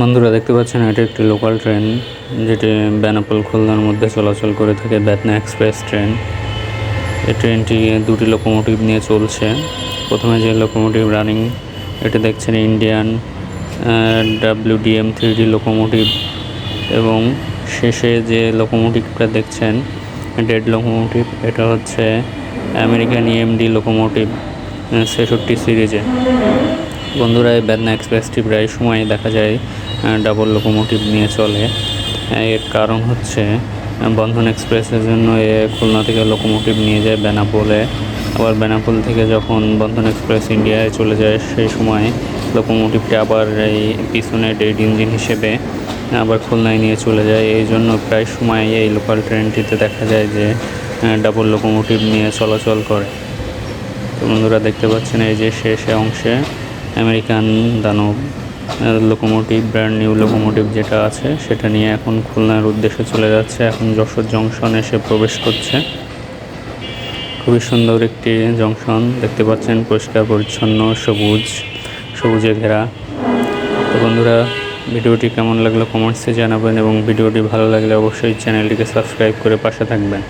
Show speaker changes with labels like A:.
A: বন্ধুরা দেখতে পাচ্ছেন, এটি একটি লোকাল ট্রেন যেটি বেনাপোল খুলনার মধ্যে চলাচল করে থাকে, বেতনা এক্সপ্রেস ট্রেন এই ট্রেনটি দুটি লোকোমোটিভ নিয়ে চলছে। প্রথমে যে লোকোমোটিভ রানিং এটি দেখছেন Indian WDM three D locomotive এবং শেষে যে লোকোমোটিভটা দেখছেন ডেড লোকোমোটিভ এটা হচ্ছে আমেরিকান ইএমডি লোকোমোটিভ ছেষট্টি সিরিজে। বন্ধুরা, এই বেদনা এক্সপ্রেসটি প্রায় সময় দেখা যায় ডাবল লোকোমোটিভ নিয়ে চলে। এর কারণ হচ্ছে বন্ধন এক্সপ্রেসের জন্য এ খুলনা থেকে লোকোমোটিভ নিয়ে যায় বেনাপোলে। আবার বেনাপোল থেকে যখন বন্ধন এক্সপ্রেস ইন্ডিয়ায় চলে যায়, সেই সময় লোকোমোটিভটি আবার এই পিছনে ডেড ইঞ্জিন হিসেবে আবার খুলনায় নিয়ে চলে যায়। এই জন্য প্রায় সময় এই লোকাল ট্রেনটিতে দেখা যায় যে ডাবল লোকোমোটিভ নিয়ে চলাচল করে। তো বন্ধুরা, দেখতে পাচ্ছেন এই যে শেষে অংশে আমেরিকান দানব লোকোমোটিভ ব্র্যান্ড নিউ লোকোমোটিভ যেটা আছে, সেটা নিয়ে এখন খুলনার উদ্দেশ্যে চলে যাচ্ছে। এখন যশোর জংশন এসে প্রবেশ করছে। খুবই সুন্দর একটি জংশন দেখতে পাচ্ছেন, পরিষ্কার, পরিচ্ছন্ন, সবুজ, সবুজে ঘেরা। তো বন্ধুরা, ভিডিওটি কেমন লাগল কমেন্টসে জানাবেন এবং ভিডিওটি ভালো লাগলে অবশ্যই চ্যানেলটিকে সাবস্ক্রাইব করে পাশে থাকবেন।